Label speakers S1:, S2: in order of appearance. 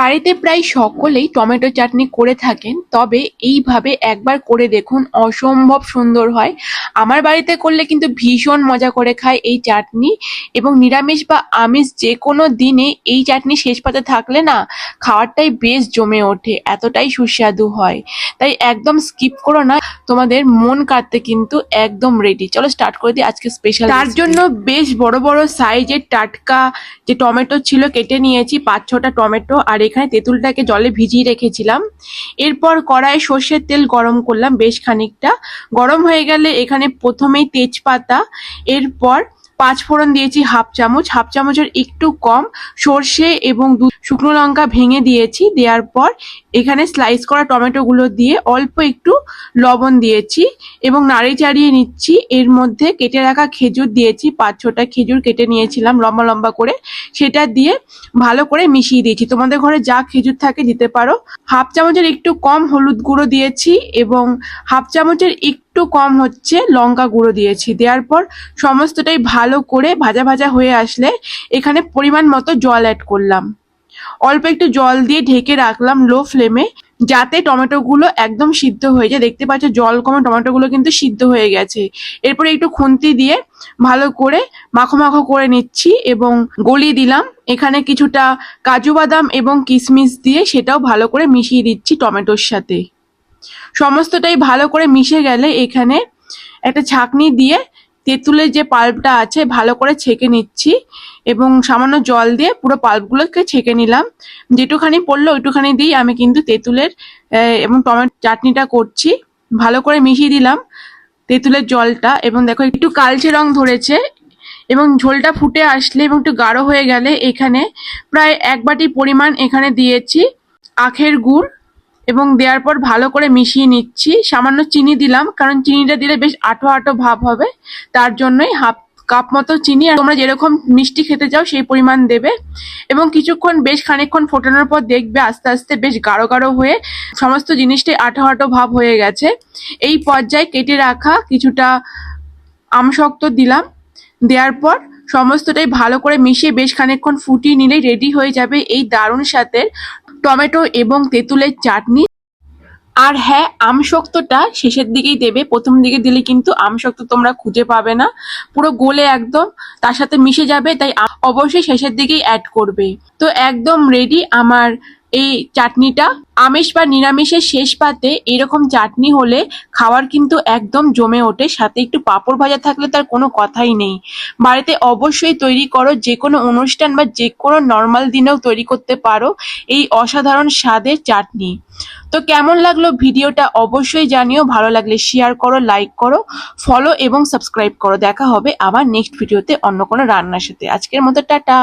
S1: বাড়িতে প্রায় সকলেই টমেটো চাটনি করে থাকেন তবে এইভাবে একবার করে দেখুন অসম্ভব সুন্দর হয়। আমার বাড়িতে করলে কিন্তু ভীষণ মজা করে খায় এই চাটনি এবং নিরামিষ বা আমিষ যে কোনো দিনে এই চাটনি শেষ পাতে থাকলে না খাওয়ারটাই বেশ জমে ওঠে এতটাই সুস্বাদু হয়। তাই একদম স্কিপ করো না তোমাদের মন কাটতে কিন্তু একদম রেডি চলো স্টার্ট করে দিই আজকে স্পেশাল তার জন্য বেশ বড় বড় সাইজের টাটকা যে টমেটো ছিল কেটে নিয়েছি পাঁচ ছটা টমেটো আর এখানে তেঁতুলটাকে জলে ভিজিয়ে রেখেছিলাম। এরপর কড়াইয়ে সর্ষের তেল গরম করলাম বেশ খানিকটা। গরম হয়ে গেলে এখানে প্রথমেই তেজপাতা, এরপর পাঁচ ফোড়ন দিয়েছি হাফ চামচ। হাফ চামচের একটু কম সর্ষে এবং শুকনো লঙ্কা ভেঙে দিয়েছি। দেওয়ার পর এখানে স্লাইস করা টমেটোগুলো দিয়ে অল্প একটু লবণ দিয়েছি এবং নাড়ি চাড়িয়ে নিচ্ছি। এর মধ্যে কেটে রাখা খেজুর দিয়েছি, পাঁচ ছটা খেজুর কেটে নিয়েছিলাম লম্বা লম্বা করে। সেটা দিয়ে ভালো করে মিশিয়ে দিয়েছি। তোমাদের ঘরে যা খেজুর থাকে দিতে পারো। হাফ চামচের একটু কম হলুদ গুঁড়ো দিয়েছি এবং হাফ চামচের একটু কম হচ্ছে লঙ্কা গুঁড়ো দিয়েছি। দেওয়ার পর সমস্তটাই ভালো করে ভাজা ভাজা হয়ে আসলে এখানে পরিমাণ মতো জল অ্যাড করলাম। অল্প একটু জল দিয়ে ঢেকে রাখলাম লো ফ্লেমে, যাতে টমেটোগুলো একদম সিদ্ধ হয়ে যায়। দেখতে পাচ্ছ, জল কমে টমেটোগুলো কিন্তু সিদ্ধ হয়ে গেছে। এরপরে একটু খুন্তি দিয়ে ভালো করে মাখো মাখো করে নিচ্ছি এবং গলিয়ে দিলাম। এখানে কিছুটা কাজু বাদাম এবং কিশমিশ দিয়ে সেটাও ভালো করে মিশিয়ে দিচ্ছি টমেটোর সাথে। সমস্তটাই ভালো করে মিশে গেলে এখানে একটা ছাঁকনি দিয়ে তেঁতুলের যে পাল্পটা আছে, ভালো করে ছেঁকে নিচ্ছি এবং সামান্য জল দিয়ে পুরো পাল্পগুলোকে ছেঁকে নিলাম। যেটুখানি পড়ল ওইটুখানি দিয়ে আমি কিন্তু তেঁতুলের এবং টমেটো চাটনিটা করছি। ভালো করে মিশিয়ে দিলাম তেঁতুলের জলটা এবং দেখো একটু কালচে রং ধরেছে এবং ঝোলটা ফুটে আসলে এবং একটু গাঢ় হয়ে গেলে এখানে প্রায় এক বাটি পরিমাণ এখানে দিয়েছি আখের গুড়। এবং দেওয়ার পর ভালো করে মিশিয়ে নিচ্ছি। সামান্য চিনি দিলাম, কারণ চিনিটা দিলে বেশ আঠো আঠো ভাব হবে। তার জন্যই হাফ কাপ মতো চিনি, আর তোমরা যেরকম মিষ্টি খেতে চাও সেই পরিমাণ দেবে। এবং কিছুক্ষণ বেশ খানিকক্ষণ ফোটানোর পর দেখবে আস্তে আস্তে বেশ গাঢ় গাঢ় হয়ে সমস্ত জিনিসটাই আঠো আঠো ভাব হয়ে গেছে। এই পর্যায়ে কেটে রাখা কিছুটা আমশক্ত দিলাম। দেওয়ার পর সমস্তটাই ভালো করে মিশিয়ে বেশ খানিকক্ষণ ফুটিয়ে নিলেই রেডি হয়ে যাবে এই দারুণ সাথে টমেটো এবং তেঁতুলের চাটনি। আর হ্যাঁ আমশক্তটা শেষের দিকেই দেবে, প্রথম দিকে দিলে কিন্তু আমশক্ত তোমরা খুঁজে পাবে না। পুরো গোলে একদম, তার সাথে মিশে যাবে, তাই অবশ্যই শেষের দিকেই অ্যাড করবে। তো একদম রেডি আমার এই চাটনিটা আমিষ বা নিরামিষের শেষ পাতে এরকম চাটনি হলে খাওয়ার কিন্তু একদম জমে ওঠে। সাথে একটু পাঁপড় ভাজা থাকলে তার কোনো কথাই নেই। বাড়িতে অবশ্যই তৈরি করো যে কোনো অনুষ্ঠান বা যে কোনো নর্মাল দিনেও তৈরি করতে পারো এই অসাধারণ স্বাদের চাটনি। তো কেমন লাগল ভিডিওটা অবশ্যই জানিও, ভালো লাগলে শেয়ার করো লাইক করো ফলো এবং সাবস্ক্রাইব করো। দেখা হবে আবার নেক্সট ভিডিওতে অন্য কোনো রান্নার সাথে। আজকের মতো টাটা।